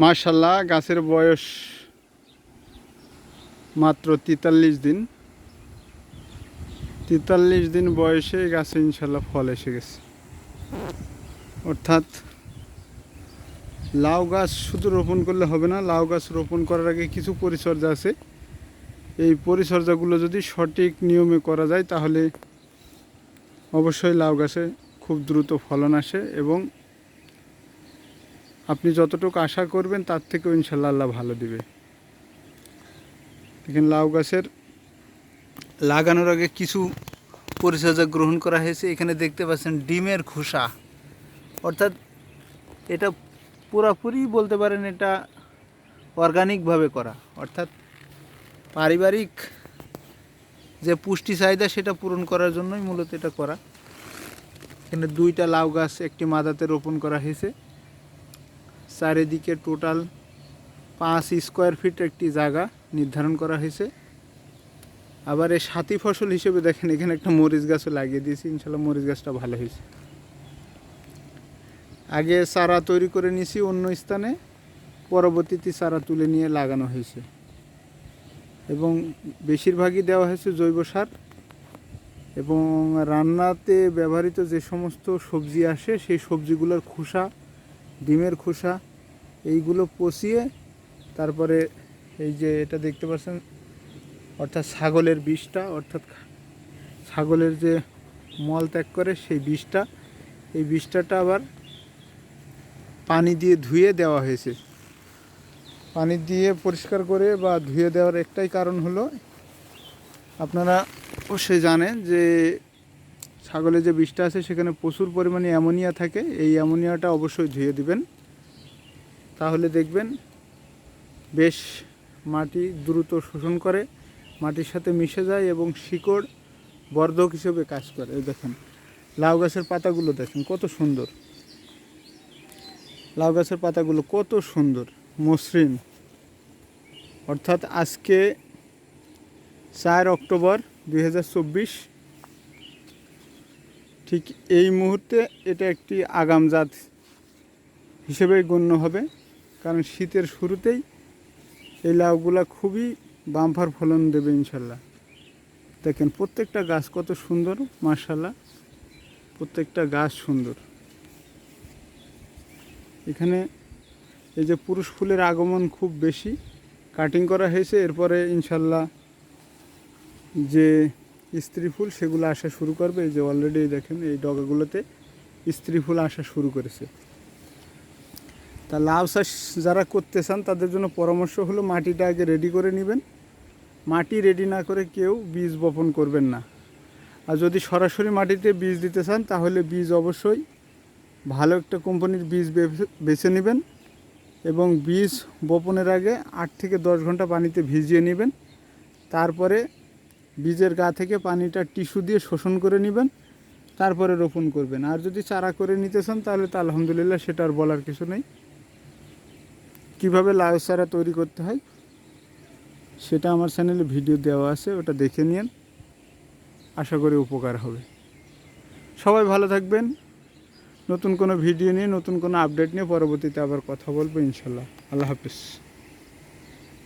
মার্শাল্লাহ গাছের বয়স মাত্র তেতাল্লিশ দিন। তেতাল্লিশ দিন বয়সে গাছে ইনশাল্লাহ ফল এসে গেছে। অর্থাৎ লাউ গাছ শুধু রোপণ করলে হবে না, লাউ গাছ রোপণ করার আগে কিছু পরিচর্যা আছে। এই পরিচর্যাগুলো যদি সঠিক নিয়মে করা যায়, তাহলে অবশ্যই লাউ গাছে খুব দ্রুত ফলন আসে এবং আপনি যতটুকু আশা করবেন, তার থেকেও ইনশাল্লাহ আল্লাহ ভালো দিবে। দেখেন লাউ গাছের লাগানোর আগে কিছু পরিচর্যা গ্রহণ করা হয়েছে। এখানে দেখতে পাচ্ছেন ডিমের খোসা। অর্থাৎ এটা পুরাপুরি বলতে পারেন এটা অর্গানিকভাবে করা। অর্থাৎ পারিবারিক যে পুষ্টি চাহিদা, সেটা পূরণ করার জন্যই মূলত এটা করা। এখানে দুইটা লাউ গাছ একটি মাদাতে রোপণ করা হয়েছে। চারিদিকে টোটাল পাঁচ স্কোয়ার ফিট একটি জায়গা নির্ধারণ করা হয়েছে। আবার এই সাথী ফসল হিসেবে দেখেন, এখানে একটা মরিচ গাছও লাগিয়ে দিয়েছি। ইনশাল্লাহ মরিচ গাছটা ভালো হয়েছে। আগে চারা তৈরি করে নিয়েছি অন্য স্থানে, পরবর্তীতে চারা তুলে নিয়ে লাগানো হয়েছে। এবং বেশিরভাগই দেওয়া হয়েছে জৈব সার। এবং রান্নাতে ব্যবহৃত যে সমস্ত সবজি আসে, সেই সবজিগুলোর খোসা, ডিমের খোসা এইগুলো পচিয়ে তারপরে এই যে এটা দেখতে পাচ্ছেন, অর্থাৎ ছাগলের বিষটা, অর্থাৎ ছাগলের যে মল ত্যাগ করে সেই বিষটা, এই বিষটাটা আবার পানি দিয়ে ধুয়ে দেওয়া হয়েছে। পানি দিয়ে পরিষ্কার করে বা ধুয়ে দেওয়ার একটাই কারণ হলো, আপনারা অবশ্যই জানেন যে ছাগলের যে বিষটা আছে সেখানে প্রচুর পরিমাণে অ্যামোনিয়া থাকে, এই অ্যামোনিয়াটা অবশ্যই ধুয়ে দিবেন। তাহলে দেখবেন বেশ মাটি দ্রুত শোষণ করে, মাটির সাথে মিশে যায় এবং শিকড় বর্ধক হিসেবে কাজ করে। এই দেখেন, লাউ গাছের পাতাগুলো দেখেন, কত সুন্দর। লাউ গাছের পাতাগুলো কত সুন্দর, মসৃণ। অর্থাৎ আজকে চার অক্টোবর দুই হাজার চব্বিশ, ঠিক এই মুহূর্তে এটা একটি আগাম জাত হিসেবেই গণ্য হবে। কারণ শীতের শুরুতেই এই লাউগুলা খুবই বাম্পার ফলন দেবে ইনশাল্লাহ। দেখেন, প্রত্যেকটা গাছ কত সুন্দর মার্শাল্লাহ প্রত্যেকটা গাছ সুন্দর। এখানে এই যে পুরুষ ফুলের আগমন খুব বেশি। কাটিং করা হয়েছে, এরপরে ইনশাল্লাহ যে স্ত্রী ফুল সেগুলো আসা শুরু করবে। এই যে অলরেডি দেখেন, এই ডগাগুলোতে স্ত্রী ফুল আসা শুরু করেছে। তা লাউ চাষ যারা করতে চান, তাদের জন্য পরামর্শ হলো মাটিটা আগে রেডি করে নেবেন। মাটি রেডি না করে কেউ বীজ বপন করবেন না। আর যদি সরাসরি মাটিতে বীজ দিতে চান, তাহলে বীজ অবশ্যই ভালো একটা কোম্পানির বীজ বেছে নেবেন এবং বীজ বপনের আগে আট থেকে দশ ঘণ্টা পানিতে ভিজিয়ে নেবেন। তারপরে বীজের গা থেকে পানিটা টিস্যু দিয়ে শোষণ করে নেবেন, তারপরে রোপণ করবেন। আর যদি চারা করে নিতে চান, তাহলে তো আলহামদুলিল্লাহ সেটা আর বলার কিছু নেই। কীভাবে লাউ চারা তৈরি করতে হয়, সেটা আমার চ্যানেলে ভিডিও দেওয়া আছে, ওটা দেখে নিন। আশা করি উপকার হবে। সবাই ভালো থাকবেন। নতুন কোনো ভিডিও নিয়ে, নতুন কোনো আপডেট নিয়ে পরবর্তীতে আবার কথা বলব ইনশাল্লাহ। আল্লাহ হাফিজ।